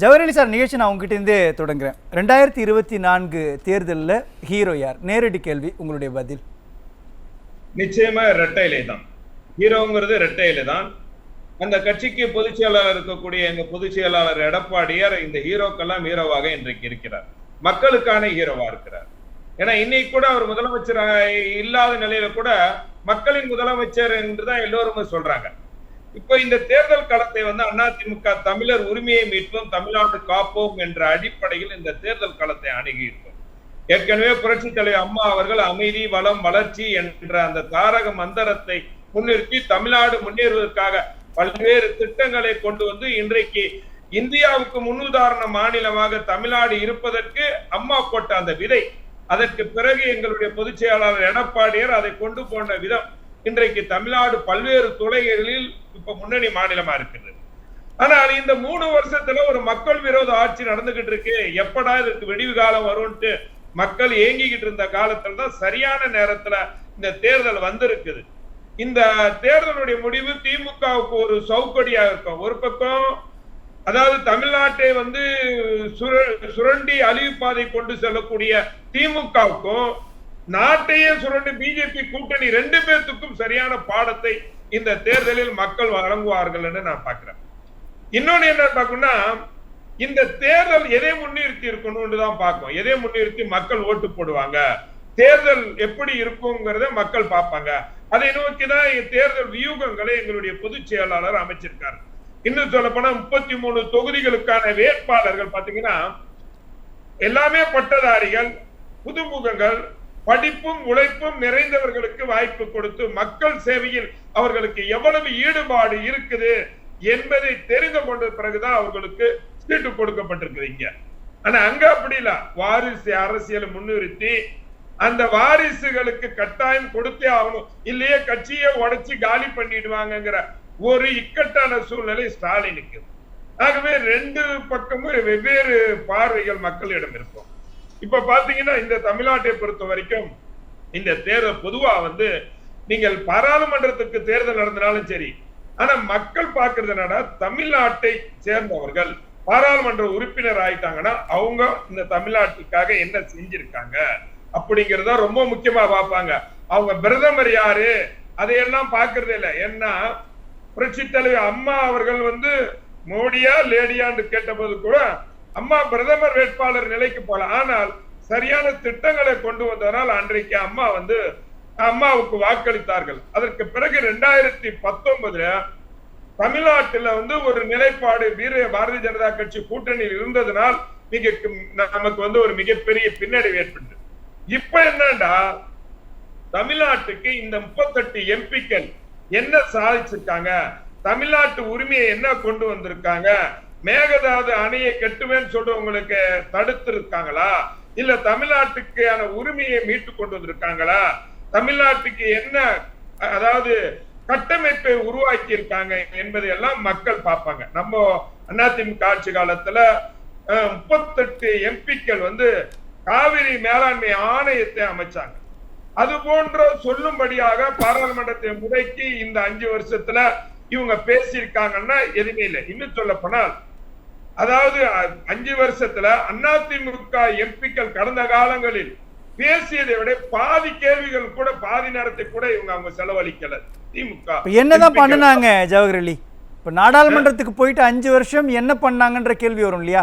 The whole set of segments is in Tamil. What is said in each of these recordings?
ஜவஹர்லி சார் நிகழ்ச்சி நான் உங்ககிட்ட இருந்தே தொடங்குறேன். ரெண்டாயிரத்தி இருபத்தி நான்கு தேர்தலில் ஹீரோ யார்? நேரடி கேள்வி உங்களுடைய பதில். நிச்சயமா இரட்டை இலை தான். ஹீரோங்கிறது இரட்டை இலை தான். அந்த கட்சிக்கு பொதுச் செயலாளர் இருக்கக்கூடிய எங்க பொதுச் செயலாளர் எடப்பாடியார் இந்த ஹீரோக்கெல்லாம் ஹீரோவாக இன்றைக்கு இருக்கிறார். மக்களுக்கான ஹீரோவா இருக்கிறார். ஏன்னா இன்னைக்கு கூட அவர் முதலமைச்சர் இல்லாத நிலையில கூட மக்களின் முதலமைச்சர் என்று தான் எல்லோருமே சொல்றாங்க. இப்ப இந்த தேர்தல் களத்தை வந்து அதிமுக தமிழர் உரிமையை மீட்போம் தமிழ்நாடு காப்போம் என்ற அடிப்படையில் இந்த தேர்தல் களத்தை அணுகியிருக்கோம். ஏற்கனவே புரட்சி தலைவர் அம்மா அவர்கள் அமைதி வளம் வளர்ச்சி என்ற அந்த தாரக மந்திரத்தை முன்னிறுத்தி தமிழ்நாடு முன்னேறுவதற்காக பல்வேறு திட்டங்களை கொண்டு வந்து இன்றைக்கு இந்தியாவுக்கு முன்னுதாரண மாநிலமாக தமிழ்நாடு இருப்பதற்கு அம்மா போட்ட அந்த விதை. அதற்கு பிறகு எங்களுடைய பொதுச் செயலாளர் எடப்பாடியர் அதை கொண்டு போன விதம். இன்றைக்கு தமிழ்நாடு பல்வேறு துறைகளில் இப்ப முன்னணி மாநிலமா இருக்குது. ஆனால் இந்த மூணு வருஷத்துல ஒரு மக்கள் விரோத ஆட்சி நடந்துகிட்டு இருக்கு எப்படா இதுக்கு வெடிவு காலம் வரும்ட்டு மக்கள் ஏங்கிக்கிட்டு இருந்த காலத்துல தான் சரியான நேரத்துல இந்த தேர்தல் வந்திருக்குது. இந்த தேர்தலுடைய முடிவு திமுகவுக்கு ஒரு சௌக்கடியா இருக்கும். ஒரு பக்கம் அதாவது தமிழ்நாட்டை வந்து சுர- சுரண்டி அழிவு பாதை கொண்டு செல்லக்கூடிய திமுகவுக்கும் நாட்டையே சுரண்டு பிஜேபி கூட்டணி ரெண்டு பேர்த்துக்கும் சரியான பாடத்தை இந்த தேர்தலில் மக்கள் வழங்குவார்கள் என்று நான் பார்க்கிறேன். இன்னொன்னு என்ன பார்க்கணும்னா இந்த தேர்தல் எதை முன்னிறுத்தி இருக்கணும்னு தான் பார்க்கும் எதை முன்னிறுத்தி மக்கள் ஓட்டு போடுவாங்க? தேர்தல் எப்படி இருக்குங்கிறத மக்கள் பார்ப்பாங்க. அதை நோக்கி தான் தேர்தல் வியூகங்களை எங்களுடைய பொதுச் செயலாளர் அமைச்சிருக்காரு. இன்னும் சொல்ல போனா முப்பத்தி மூணு தொகுதிகளுக்கான வேட்பாளர்கள் பாத்தீங்கன்னா எல்லாமே பட்டதாரிகள் புதுமுகங்கள் படிப்பும் உழைப்பும் நிறைந்தவர்களுக்கு வாய்ப்பு கொடுத்து மக்கள் சேவையில் அவர்களுக்கு எவ்வளவு ஈடுபாடு இருக்குது என்பதை தெரிந்து கொண்ட பிறகுதான் அவர்களுக்கு சீட்டு கொடுக்கப்பட்டிருக்குறீங்க. ஆனா அங்க அப்படி இல்ல. வாரிசு அரசியலை முன்னிறுத்தி அந்த வாரிசுகளுக்கு கட்டாயம் கொடுத்தே ஆகணும். இல்லையே கட்சியை உடைச்சு காலி பண்ணிடுவாங்கங்கிற ஒரு இக்கட்டான சூழ்நிலை ஸ்டாலினுக்கு. ஆகவே ரெண்டு பக்கமும் வெவ்வேறு பார்வைகள் மக்களிடம் இருக்கும். இப்ப பாத்தீங்கன்னா இந்த தமிழ்நாட்டை பொறுத்த வரைக்கும் இந்த தேர்தல் பொதுவா வந்து நீங்கள் பாராளுமன்றத்துக்கு தேர்தல் நடந்தனாலும் சரி ஆனா மக்கள் பாக்குறது என்னன்னா தமிழ்நாட்டை சேர்ந்தவர்கள் பாராளுமன்ற உறுப்பினர் ஆயிட்டாங்கன்னா அவங்க இந்த தமிழ்நாட்டுக்காக என்ன செஞ்சிருக்காங்க அப்படிங்கறத ரொம்ப முக்கியமா பார்ப்பாங்க. அவங்க பிரதமர் யாரு? அதையெல்லாம் பாக்குறது இல்லை. ஏன்னா புரட்சி தலைவர் அம்மா அவர்கள் வந்து மோடியா லேடியான்னு கேட்டபோது கூட அம்மா பிரதமர் வேட்பாளர் நிலைக்கு போல. ஆனால் சரியான திட்டங்களை கொண்டு வந்ததனால் அன்றைக்கு அம்மா வந்து அம்மாவுக்கு வாக்களித்தார்கள். அதற்கு பிறகு ரெண்டாயிரத்தி பத்தொன்பதுல தமிழ்நாட்டுல வந்து ஒரு நிலைப்பாடு வீர பாரதிய ஜனதா கட்சி கூட்டணியில் இருந்ததனால் மிக நமக்கு வந்து ஒரு மிகப்பெரிய பின்னடைவு ஏற்பட்டது இப்ப என்னண்டா தமிழ்நாட்டுக்கு இந்த முப்பத்தெட்டு எம்பிக்கள் என்ன சாதிச்சிருக்காங்க? தமிழ்நாட்டு உரிமையை என்ன கொண்டு வந்திருக்காங்க? மேகதாது அணையை கட்டுவேன்னு சொல்றவங்களுக்கு தடுத்து இருக்காங்களா இல்ல தமிழ்நாட்டுக்கான உரிமையை மீட்டு கொண்டு வந்திருக்காங்களா? தமிழ்நாட்டுக்கு என்ன அதாவது கட்டமைப்பை உருவாக்கி இருக்காங்க என்பதை எல்லாம் மக்கள் பார்ப்பாங்க. நம்ம அதிமுக ஆட்சி காலத்துல அஹ், முப்பத்தெட்டு எம்பிக்கள் வந்து காவிரி மேலாண்மை ஆணையத்தை அமைச்சாங்க. அது போன்ற சொல்லும்படியாக பாராளுமன்றத்தை முறைக்கு இந்த அஞ்சு வருஷத்துல இவங்க பேசியிருக்காங்கன்னா எதுவுமே இல்லை. இன்னும் சொல்ல போனால் அதாவது அஞ்சு வருஷத்துல அதிமுக எம்பிக்கள் கடந்த காலங்களில் பேசியதை விட பாதி கேள்விகள் கூட பாதி நேரத்தை கூட இவங்க அவங்க செலவழிக்கல. திமுக என்னதான். பண்ணுனாங்க ஜவஹர் அலி? இப்போ நாடாளுமன்றத்துக்கு போயிட்டு அஞ்சு வருஷம் என்ன பண்ணாங்கன்ற கேள்வி வரும் இல்லையா?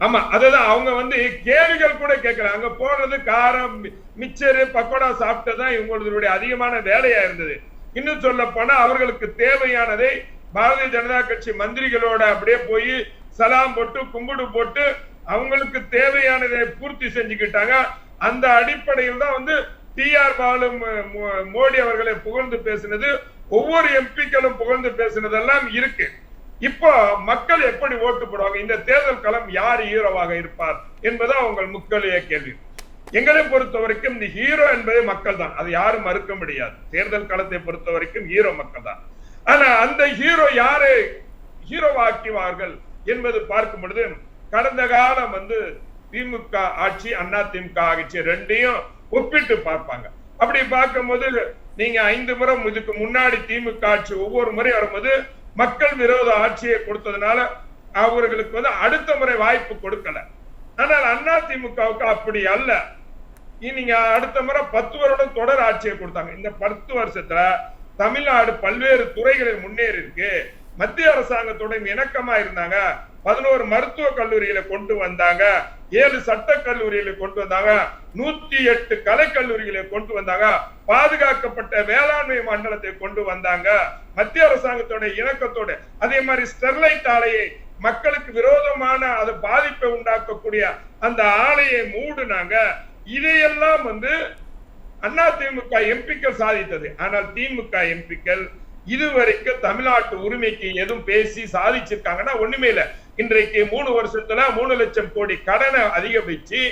ஆமா அதுதான். அவங்க வந்து கேள்விகள் கூட கேட்கல. அங்க போறது காரம் மிச்சரு பக்கோடா சாப்பிட்டதான் இவங்களுடைய அதிகமான வேலையா இருந்தது. இன்னும் சொல்ல போனா அவர்களுக்கு தேவையானதை பாரதிய ஜனதா கட்சி மந்திரிகளோட அப்படியே போய் சலாம் போட்டு கும்பிடு போட்டு அவங்களுக்கு தேவையானதை பூர்த்தி செஞ்சுக்கிட்டாங்க. அந்த அடிப்படையில் தான் வந்து டி ஆர் பாலு மோடி அவர்களை புகழ்ந்து பேசினது. ஒவ்வொரு எம்பிக்களும் புகழ்ந்து பேசினதெல்லாம் இருக்கு. இப்போ மக்கள் எப்படி ஓட்டு போடுவாங்க? இந்த தேர்தல் களம் யார் ஹீரோவாக இருப்பார் என்பது அவங்க முக்கிய கேள்வி. எங்களை பொறுத்த வரைக்கும் இந்த ஹீரோ என்பது மக்கள் தான். அதை யாரும் மறுக்க முடியாது. தேர்தல் களத்தை பொறுத்த வரைக்கும் ஹீரோ மக்கள் தான். ஆனா அந்த ஹீரோ யாரை ஹீரோவாக்குவார்கள்? என்பது பார்க்கும் பொழுது கடந்த காலம் வந்து திமுக ஆட்சி அண்ணா திமுக ஆட்சி ரெண்டையும் ஒப்பிட்டு பார்ப்பாங்க. அப்படி பார்க்கும்போது நீங்க ஐந்து முறை இதுக்கு முன்னாடி திமுக ஆட்சி ஒவ்வொரு முறை வரும்போது மக்கள் விரோத ஆட்சியை கொடுத்ததுனால அவர்களுக்கு வந்து அடுத்த முறை வாய்ப்பு கொடுக்கல. ஆனால் அண்ணா திமுகவுக்கு அப்படி அல்ல. நீங்க அடுத்த முறை பத்து வருடம் தொடர் ஆட்சியை கொடுத்தாங்க. இந்த பத்து வருஷத்துல தமிழ்நாடு பல்வேறு துறைகளில் முன்னேறி இருக்கு. மத்திய அரசாங்கத்துடன் இணக்கமா இருந்தாங்க. பதினோரு மருத்துவ கல்லூரிகளை கொண்டு வந்தாங்க. ஏழு சட்ட கல்லூரிகளை கொண்டு வந்தாங்க. நூத்தி எட்டு கலை கல்லூரிகளை கொண்டு வந்தாங்க. பாதுகாக்கப்பட்ட வேளாண்மை மண்டலத்தை கொண்டு வந்தாங்க. மத்திய அரசாங்கத்தோட இணக்கத்தோட. அதே மாதிரி ஸ்டெர்லைட் ஆலையை மக்களுக்கு விரோதமான அது பாதிப்பை உண்டாக்கக்கூடிய அந்த ஆலையை மூடுனாங்க. இதையெல்லாம் வந்து அண்ணா திமுக எம்பிக்கள் சாதித்தது. ஆனால் திமுக எம்பிக்கள் இதுவரைக்கும் தமிழ்நாட்டு உரிமைக்கு எதுவும் பேசி சாதிச்சிருக்காங்கன்னா ஒண்ணுமே இல்லை. இன்றைக்கு மூணு வருஷத்துல மூணு லட்சம் கோடி கடனை அதிகரிச்சு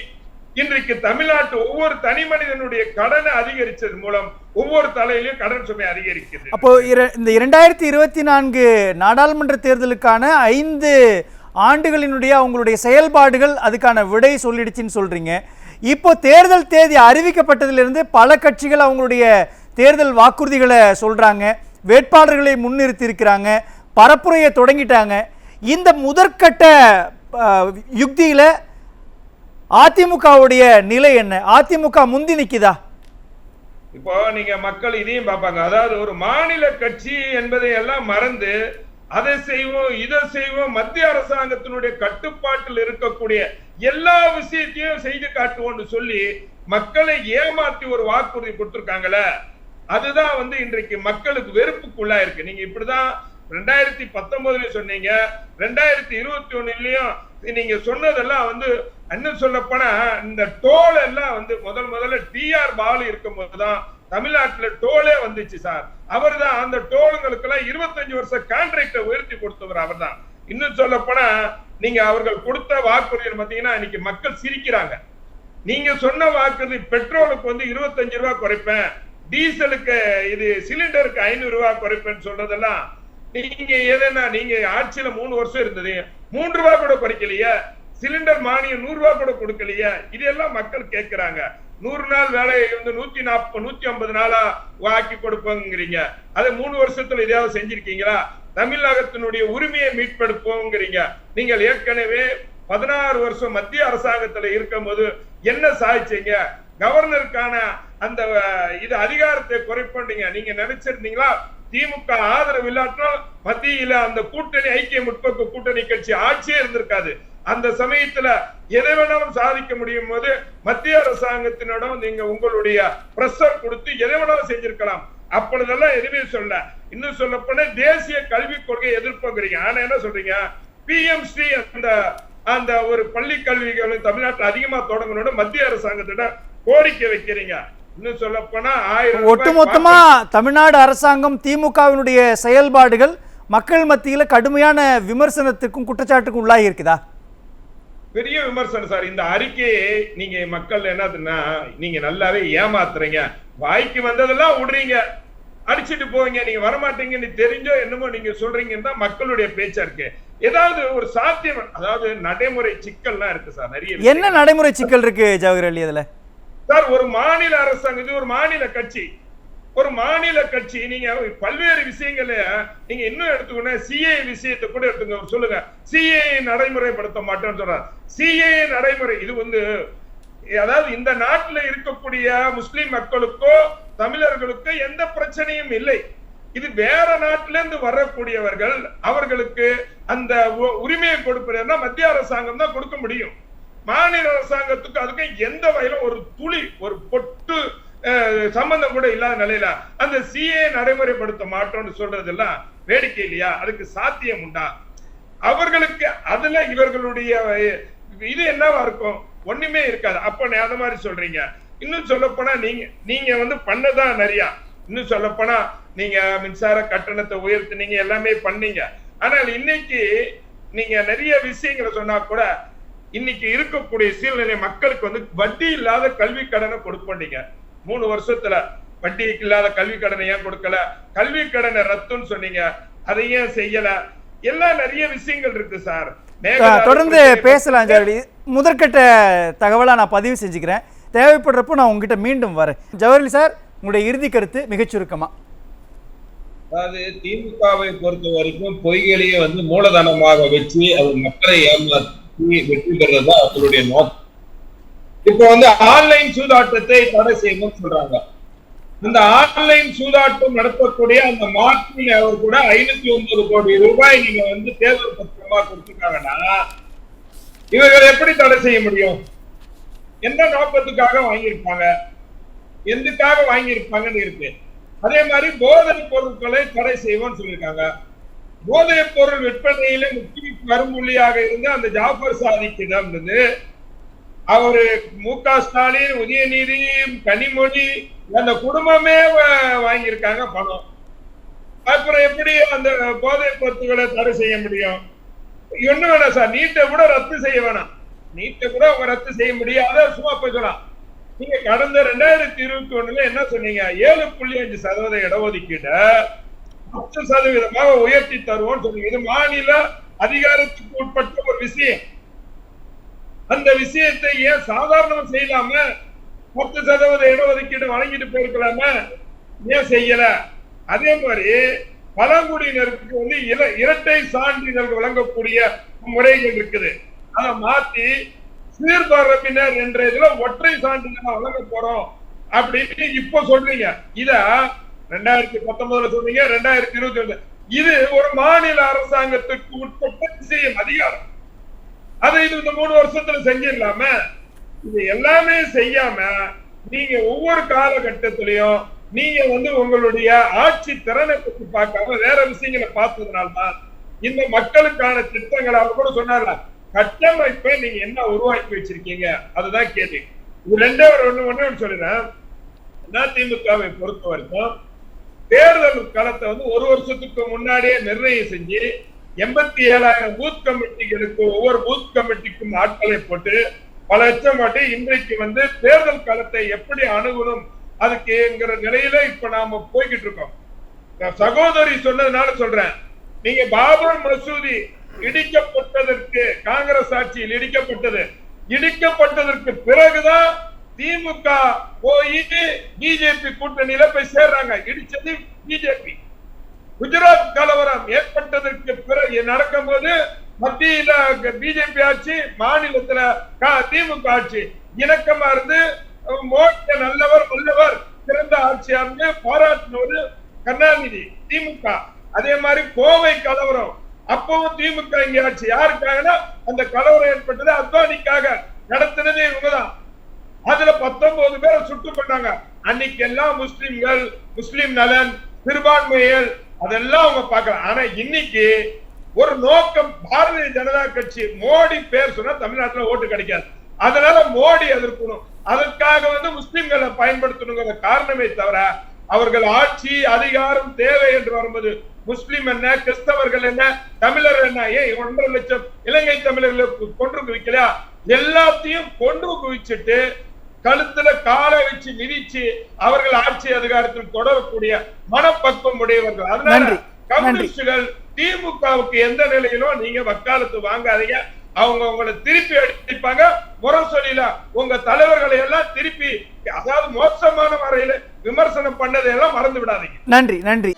இன்றைக்கு தமிழ்நாட்டு ஒவ்வொரு தனி மனிதனுடைய கடனை அதிகரிச்சது மூலம் ஒவ்வொரு தலையிலும் கடன் சுமை அதிகரிக்குது. அப்போ இர- இந்த இரண்டாயிரத்தி இருபத்தி நான்கு நாடாளுமன்ற தேர்தலுக்கான ஐந்து ஆண்டுகளினுடைய அவங்களுடைய செயல்பாடுகள் அதுக்கான விடை சொல்லிடுச்சுன்னு சொல்றீங்க. இப்போ தேர்தல் தேதி அறிவிக்கப்பட்டதிலிருந்து பல கட்சிகள் அவங்களுடைய தேர்தல் வாக்குறுதிகளை சொல்றாங்க. வேட்பாளர்களை முன்னிறுத்தி இருக்கிறாங்க பரப்புரையை தொடங்கிட்டாங்க. இந்த முதற்கட்ட யுக்தியில் யுக்தியில அதிமுகவுடைய நிலை என்ன? அதிமுக முந்தி நிற்குதா இப்போ நீங்க மக்கள் இதையும் பார்ப்பாங்க. அதாவது ஒரு மாநில கட்சி என்பதை எல்லாம் மறந்து அதை செய்வோம் இதை செய்வோம் மத்திய அரசாங்கத்தினுடைய கட்டுப்பாட்டில் இருக்கக்கூடிய எல்லா விஷயத்தையும் செய்து காட்டுவோம்னு சொல்லி மக்களை ஏமாத்தி ஒரு வாக்குறுதி கொடுத்துருக்காங்களே அதுதான் வந்து இன்றைக்கு மக்களுக்கு வெறுப்புக்குள்ளா இருக்கு. நீங்க இப்படிதான் ரெண்டாயிரத்தி பத்தொன்பதுல சொன்னீங்க. ரெண்டாயிரத்தி இருபத்தி ஒண்ணுலயும் நீங்க சொன்னதெல்லாம் வந்து இன்னும் சொல்லப்போனா இந்த டோல் எல்லாம் வந்து முதல் முதல்ல டிஆர் பாலு இருக்கும் போதுதான் தமிழ்நாட்டுல டோலே வந்துச்சு சார். அவர்தான் அந்த டோலுங்களுக்கு எல்லாம் இருபத்தஞ்சு வருஷம் கான்ட்ராக்ட உயர்த்தி கொடுத்தவர் அவர்தான். இன்னும் சொல்ல போனா நீங்க அவர்கள் கொடுத்த வாக்குறுதிகள் பாத்தீங்கன்னா இன்னைக்கு மக்கள் சிரிக்கிறாங்க. நீங்க சொன்ன வாக்குறுதி பெட்ரோலுக்கு வந்து இருபத்தஞ்சு ரூபாய் குறைப்பேன். டீசலுக்கு இது சிலிண்டருக்கு ஐநூறு ரூபாய் குறைப்பேன்னு சொல்றதெல்லாம் நீங்க எதனா நீங்க ஆட்சியில மூணு வருஷம் இருந்தது. மூன்று ரூபாய் கூட குறைக்கலையே. சிலிண்டர் மானியம் நூறு ரூபாய் கூட கொடுக்கலையே. இதெல்லாம் மக்கள் கேட்கிறாங்க. நூறு நாள் வேலையை வந்து நூத்தி நாற்பது நூத்தி ஐம்பது நாளா ஆக்கி கொடுப்போங்கிறீங்க. அதை மூணு வருஷத்துல இதையாவது செஞ்சிருக்கீங்களா? தமிழகத்தினுடைய உரிமையை மீட்பெடுப்போங்கிறீங்க. நீங்கள் ஏற்கனவே பதினாறு வருஷம் மத்திய அரசாங்கத்துல இருக்கும்போது என்ன சாதிச்சீங்க? கவர்னருக்கான அந்த இது அதிகாரத்தை குறைப்பீங்க நீங்க நினைச்சிருந்தீங்களா? திமுக ஆதரவு இல்லாட்டால் மத்தியில அந்த கூட்டணி ஐக்கிய முற்போக்கு கூட்டணி கட்சி ஆட்சியே இருந்திருக்காது. அந்த சமயத்துல எதை வேணாலும் சாதிக்க முடியும் போது மத்திய அரசாங்கத்தினிடம் நீங்க உங்களுடைய பிரஷர் கொடுத்து எதை வேணாலும் செஞ்சிருக்கலாம். அப்பொழுதெல்லாம் எதுவுமே சொல்ல. இன்னும் சொல்ல போனா தேசிய கல்விக் கொள்கையை எதிர்ப்புங்கிறீங்க. ஆனா என்ன சொல்றீங்க? பிஎம்ஸ்ரீ அந்த அந்த ஒரு பள்ளி கல்விகளை தமிழ்நாட்டில் அதிகமா தொடங்கணும்னு மத்திய அரசாங்கத்திடம் கோரிக்கை வைக்கிறீங்க. இன்னும் சொல்ல போனா ஆயிரம் ஒட்டுமொத்தமா தமிழ்நாடு அரசாங்கம் திமுகவினுடைய செயல்பாடுகள் மக்கள் மத்தியில கடுமையான விமர்சனத்துக்கும் குற்றச்சாட்டுக்கும் உள்ளாகி இருக்குதா? பெரிய விமர்சனம் சார். இந்த அறிக்கையை நீங்க மக்கள் என்னதுன்னா நீங்க நல்லாவே ஏமாத்துறீங்க. வாய்க்கு வந்ததெல்லாம் விடுறீங்க. அடிச்சிட்டு போவீங்க. நீங்க வரமாட்டீங்கன்னு தெரிஞ்சோ என்னமோ நீங்க சொல்றீங்கன்னு தான் மக்களுடைய பேச்சா இருக்கு. ஏதாவது ஒரு சாத்தியம் அதாவது நடைமுறை சிக்கல்லாம் இருக்கு சார் நிறைய என்ன. நடைமுறை சிக்கல் இருக்கு ஜவஹர் அலி அதுல? சார் ஒரு மாநில அரசாங்கம் இது ஒரு மாநில கட்சி. ஒரு மாநில கட்சி நீங்க பல்வேறு விஷயங்கள நீங்க இன்னும் எடுத்துக்கணும் சிஏ விஷயத்தை கூட எடுத்துங்க சொல்லுங்க. சிஏ நடைமுறைப்படுத்த மாட்டோம்னு சொல்றாரு. சிஏ நடைமுறை இது வந்து அதாவது இந்த நாட்டுல இருக்கக்கூடிய முஸ்லிம் மக்களுக்கோ தமிழர்களுக்கோ எந்த பிரச்சனையும் இல்லை. இது வேற நாட்டில இருந்து வரக்கூடியவர்கள் அவர்களுக்கு அந்த உ- உரிமையை கொடுப்பதுன்னா மத்திய அரசாங்கம் தான் கொடுக்க முடியும். மாநில அரசாங்கத்துக்கு அதுக்கு எந்த வகையிலும் ஒரு துளி ஒரு பொட்டு அஹ், சம்பந்தம் கூட இல்லாத நிலையில அந்த சிஏ நடைமுறைப்படுத்த மாட்டோம்னு சொல்றதெல்லாம் வேடிக்கை இல்லையா? அதுக்கு சாத்தியம் உண்டா? அவர்களுக்கு அதுல இவர்களுடைய இது என்னவா இருக்கும்? ஒண்ணுமே இருக்காது. அப்ப நீ அந்த மாதிரி சொல்றீங்க. இன்னும் சொல்ல போனா நீங்க நீங்க வந்து பண்ணதான் நிறைய. இன்னும் சொல்ல போனா நீங்க மின்சார கட்டணத்தை உயர்த்தினீங்க எல்லாமே பண்ணீங்க. ஆனால் இன்னைக்கு நீங்க நிறைய விஷயங்களை சொன்னா கூட இன்னைக்கு இருக்கக்கூடிய சூழ்நிலை மக்களுக்கு வந்து வட்டி இல்லாத கல்வி கடனை கொடுப்பீங்க மூணு வருஷத்துல வட்டி இல்லாத கல்வி கடனை ஏன் கொடுக்கல? கல்வி கடனை ரத்துன்னு சொன்னீங்க. அதை ஏன் செய்யல? எல்லாம் நிறைய விஷயங்கள் இருக்கு சார். தொடர்ந்து பேசலாம் அலி முதற்கட்ட தகவலா நான் பதிவு செஞ்சுக்கிறேன். தேவைப்படுறப்போ நான் உங்ககிட்ட மீண்டும் வரேன். ஜவஹர் அலி சார் உங்களுடைய இறுதி கருத்து மிகச் சுருக்கமா? அதாவது திமுகவை பொறுத்த வரைக்கும் பொய்களையே வந்து மூலதனமாக வச்சு அது மக்களை ஏமாற்றி வெற்றி பெறுறது தான் நோக்கம். இப்ப வந்து ஆன்லைன் சூதாட்டத்தை தடை செய்யணும்னு சொல்றாங்க. அந்த ஆன்லைன் சூதாட்டம் நடத்தக்கூடிய அந்த மார்க்கின் அவர் கூட ஐநூத்தி ஒன்பது கோடி ரூபாய் நீங்க வந்து தேர்தல் பத்திரமா கொடுத்துருக்காங்கன்னா இவர்கள் எப்படி தடை செய்ய முடியும்? எந்த நோக்கத்துக்காக வாங்கியிருப்பாங்க? எதுக்காக வாங்கியிருப்பாங்கன்னு இருக்கு. அதே மாதிரி போதனை பொருட்களை தடை செய்வோம்னு சொல்லியிருக்காங்க. போதைப் பொருள் விற்பனையில முக்கிய கரும்புள்ளியாக இருந்த அந்த ஜாஃபர் சாதிக்கிடம் இருந்தது அவரு மு க ஸ்டாலின் உதயநிதி கனிமொழி அந்த குடும்பமே வாங்கியிருக்காங்க பணம். அப்புறம் எப்படி அந்த போதை பொருட்களை தடை செய்ய முடியும்? ஒண்ணு வேணாம் சார் நீட்டை கூட ரத்து செய்ய வேணாம். நீட்டை கூட அவங்க ரத்து செய்ய முடியாத. சும்மா போய் நீங்க கடந்த ரெண்டாயிரத்தி இருபத்தி ஒண்ணுல என்ன சொன்னீங்க? ஏழு புள்ளி அஞ்சு சதவீத இடஒதுக்கீட பத்து சதவீதமாக உயர்த்தி தருவோம்னு சொல்லுங்க இது மாநில அதிகாரத்துக்கு உட்பட்ட ஒரு விஷயம். அந்த விஷயத்தை ஏன் சாதாரணம் செய்யலாம? பத்து சதவீத இடஒதுக்கீடு வழங்கிட்டு போயிருக்கலாம? ஏன் செய்யல? அதே மாதிரி பழங்குடியினருக்கு வந்து இர- இரட்டை சான்றிதழ் வழங்கக்கூடிய முறைகள் இருக்குது. அதை மாத்தி சீர்தரப்பினர் என்ற இதுல ஒற்றை சான்றிதழ் வழங்க போறோம் அப்படின்னு இப்ப சொல்றீங்க. இத ரெண்டாயிரத்தி பத்தொன்பதுல சொன்னீங்க ரெண்டாயிரத்தி இருபத்தி ஒண்ணு இது ஒரு மாநில அரசாங்கத்துக்கு உட்பட்ட விஷயம் அதிகாரம். அதை இது இந்த மூணு வருஷத்துல செஞ்சிடலாம? இது எல்லாமே செய்யாம நீங்க ஒவ்வொரு காலகட்டத்திலையும் நீங்க வந்து உங்களுடைய ஆட்சி திறனை பத்தி பார்க்காம வேற விஷயங்களை பார்த்ததுனால்தான் இந்த மக்களுக்கான திட்டங்கள் அவர் கூட சொன்னார்ல கட்டமைப்பை நீங்க என்ன உருவாக்கி வச்சிருக்கீங்க? அதுதான் கேள்வி. இது ரெண்டே ஒரு ஒண்ணு ஒண்ணு ஒண்ணு சொல்லிடுறேன். அதிமுகவை பொறுத்த வரைக்கும் தேர்தல் களத்தை வந்து ஒரு வருஷத்துக்கு முன்னாடியே நிர்ணயம் செஞ்சு எண்பத்தி ஏழாயிரம் பூத் கமிட்டிகளுக்கு ஒவ்வொரு பூத் கமிட்டிக்கும் ஆட்களை போட்டு பல லட்சம் வாட்டி இன்றைக்கு வந்து தேர்தல் களத்தை எப்படி அணுகணும் அதுக்குங்கிற நிலையில இப்ப நாம போய்கிட்டு இருக்கோம். சகோதரி சொன்னதுனால சொல்றேன். நீங்க பாபர் மசூதி இடிக்கப்பட்டதற்கு காங்கிரஸ் ஆட்சியில் இடிக்கப்பட்டது. இடிக்கப்பட்டதற்கு பிறகுதான் திமுக போய் பிஜேபி கூட்டணியில போய் சேர்றாங்க. இடிச்சது பிஜேபி குஜராத் கலவரம் ஏற்பட்டதற்கு பிறகு நடக்கும் போது மத்தியில பிஜேபி ஆட்சி மாநிலத்துல திமுக ஆட்சி. இணக்கமா இருந்து அஹ், மோடி நல்லவர் வல்லவர் சிறந்த ஆட்சியார்னு பாராட்டினவர் கருணாநிதி திமுக. அதே மாதிரி கோவை கலவரம். அப்பவும் திமுக இங்க ஆட்சி. யாருக்காகனா அந்த கலவரம் ஏற்பட்டது அத்வானிக்காக. நடத்தினதே இவங்கதான். அதுல பத்தொன்பது பேரை சுட்டு பண்ணாங்க. அன்னைக்கு எல்லாம் முஸ்லிம்கள் முஸ்லிம் நலன் சிறுபான்மையல் அதெல்லாம் அவங்க பார்க்கலாம் ஆனா இன்னைக்கு ஒரு நோக்கம் பாரதிய ஜனதா கட்சி. மோடி பேர் சொன்னா தமிழ்நாட்டுல ஓட்டு கிடைக்காது. அதனால மோடி எதிர்க்கணும். அதற்காக வந்து முஸ்லிம்களை பயன்படுத்தணுங்கிற காரணமே தவிர அவர்கள் ஆட்சி அதிகாரம் தேவை என்று வரும்போது முஸ்லிம் என்ன கிறிஸ்தவர்கள் என்ன தமிழர் என்ன ஏன் ஒன்றரை லட்சம் இலங்கை தமிழர்களை கொன்று குவிக்கலையா? எல்லாத்தையும் கொன்று குவிச்சிட்டு கழுத்துல காலை வச்சு மிதிச்சு அவர்கள் ஆட்சி அதிகாரத்தில் தொடரக்கூடிய மனப்பக்குவம் உடையவர்கள். அதனால. கம்யூனிஸ்டுகள் திமுகவுக்கு எந்த நிலையிலும் நீங்க வக்காலத்து வாங்காதீங்க. அவங்க உங்களை திருப்பி அடிப்பாங்க. முரசொலியில உங்க தலைவர்களை எல்லாம் திருப்பி அதாவது மோசமான வரையில விமர்சனம் பண்ணதையெல்லாம் மறந்து விடாதீங்க. நன்றி நன்றி.